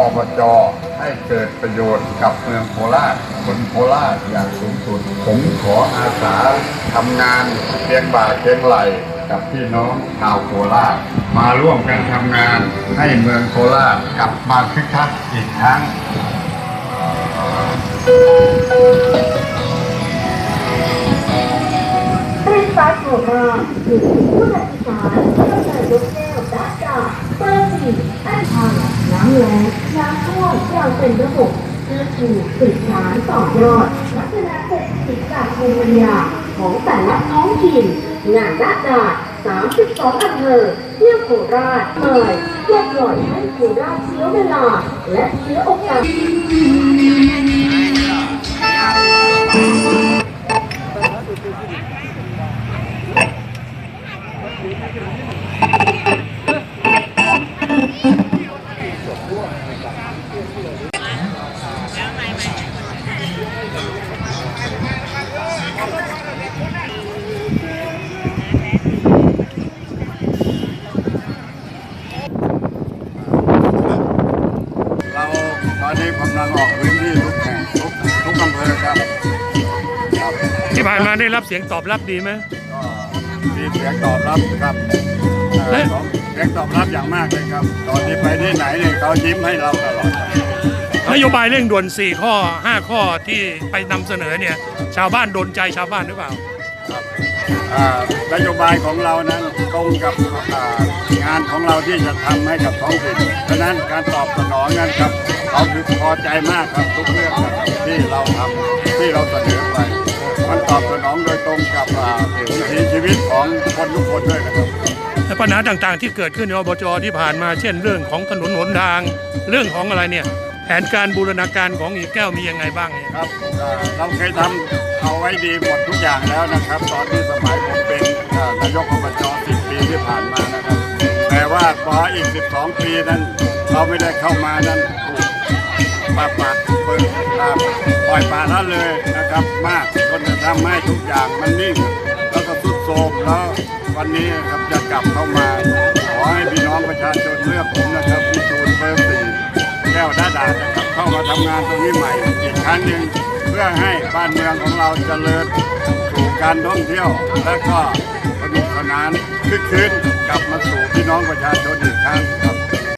อบจให้เกิดประโยชน์กับเมืองโคราชคนโคราชอย่างสูงสุด ผมขออาสาทำงานเพียงบ่าเพียงไหลกับพี่น้องชาวโคราช มาร่วมกันทำงานให้เมืองโคราชกลับมาคึกคักอีกครั้งเส้นฟ้าโคราชอยู่ถึงผู้นำอีสานตั้งแต่ยกแก้วด้านจากเบอร์สี่อันทางน้ำแรงน้ำท่วม เป็นระบบเพื่อชูสืบสานต่อยอดพัฒนาเศรษฐกิจจากภูมิปัญญาของแต่ละท้องถิ่นงานด้านดาษ32อำเภอเที่ยวโคราชเมยเพื่อปล่อยให้โคราชเสียเวลาและเสียโอกาส อนนี้กำลังออกพื้นที่ทุกแห่งทุกทุกอำเภอครับครับที่ผ่านมาได้รับเสียงตอบรับดีไหมก็มีเสียงตอบรับครับเอ่อเสียงตอบรับอย่างมากเลยครับ ตอนที่ไปที่ไหนเนี่ยเขายิ้มให้เราตลอดครับนโยบายเร่งด่วน 4 ข้อ 5 ข้อที่ไปนำเสนอเนี่ย ชาวบ้านโดนใจชาวบ้านหรือเปล่า ครับอ่า นโยบายของเรานั้นตรงกับงานของเราที่จะทำให้กับท้องถิ่นฉะนั้นการตอบสนองนั้นครับเขาคือพอใจมากครับทุกเรื่องนะครับที่เราทำที่เราเสนอไปมันตอบสนองโดยตรงกับวิถีชีวิตของคนทุกคนด้วยนะครับและปัญหาต่างๆ ที่เกิดขึ้นในอบจที่ผ่านมา เช่นเรื่องของถนนหนทาง เรื่องของอะไรเนี่ย นการบูรณาการของอีกแก้วมียังไงบ้างเนี่ยครับอ่าเราเคยทำเอาไว้ดีหมดทุกอย่างแล้วนะครับ ตอนที่สมัยผมเป็นอ่านายกอบจ10 ปีที่ผ่านมานะครับ แต่ว่าพออีก 12 ปีนั้น เราไม่ได้เข้ามานั้นถูกปราบปรามเปิดอ่าปล่อยปละละเลยนะครับ มากจนจะทำให้ทุกอย่างมันนิ่ง แล้วก็สุดโทรมแล้ววันนี้ครับจะกลับเข้ามา ขอให้พี่น้องประชาชนเลือกผมนะครับ ก้วด้าดานะครับเข้ามาทำงานตรงนี้ใหม่อีกครั้งหนึ่งเพื่อให้บ้านเมืองของเราเจริญสู่การท่องเที่ยว และก็สนุกสนานคึกคืนกลับมาสู่พี่น้องประชาชนอีกครั้งครับ